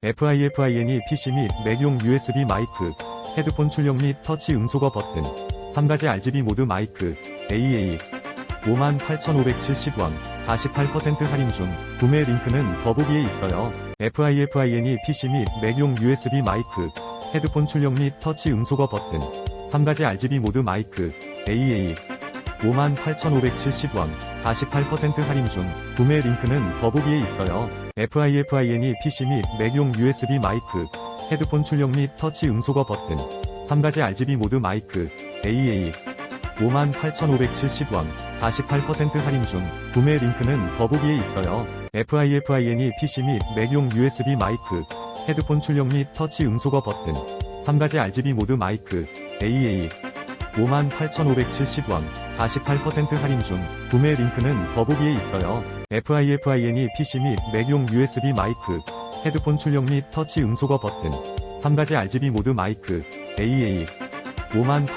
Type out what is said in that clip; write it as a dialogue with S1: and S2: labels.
S1: FIFIN이 PC 및 맥용 USB 마이크, 헤드폰 출력 및 터치 음소거 버튼, 3가지 RGB 모드 마이크, AA, 58,570원, 48% 할인 중, 구매 링크는 더보기에 있어요. FIFIN이 PC 및 맥용 USB 마이크, 헤드폰 출력 및 터치 음소거 버튼, 3가지 RGB 모드 마이크, AA, 58,570원, 48% 할인 중, 구매 링크는 더보기에 있어요. FIFIN이 PC 및 맥용 USB 마이크, 헤드폰 출력 및 터치 음소거 버튼, 3가지 RGB 모드 마이크, AA, 58,570원, 48% 할인 중, 구매 링크는 더보기에 있어요. FIFIN이 PC 및 맥용 USB 마이크, 헤드폰 출력 및 터치 음소거 버튼, 3가지 RGB 모드 마이크, AA, 58,570원, 48% 할인 중, 구매 링크는 더보기에 있어요. FIFIN이 PC 및 맥용 USB 마이크, 헤드폰 출력 및 터치 음소거 버튼, 3가지 RGB 모드 마이크, AA, 5만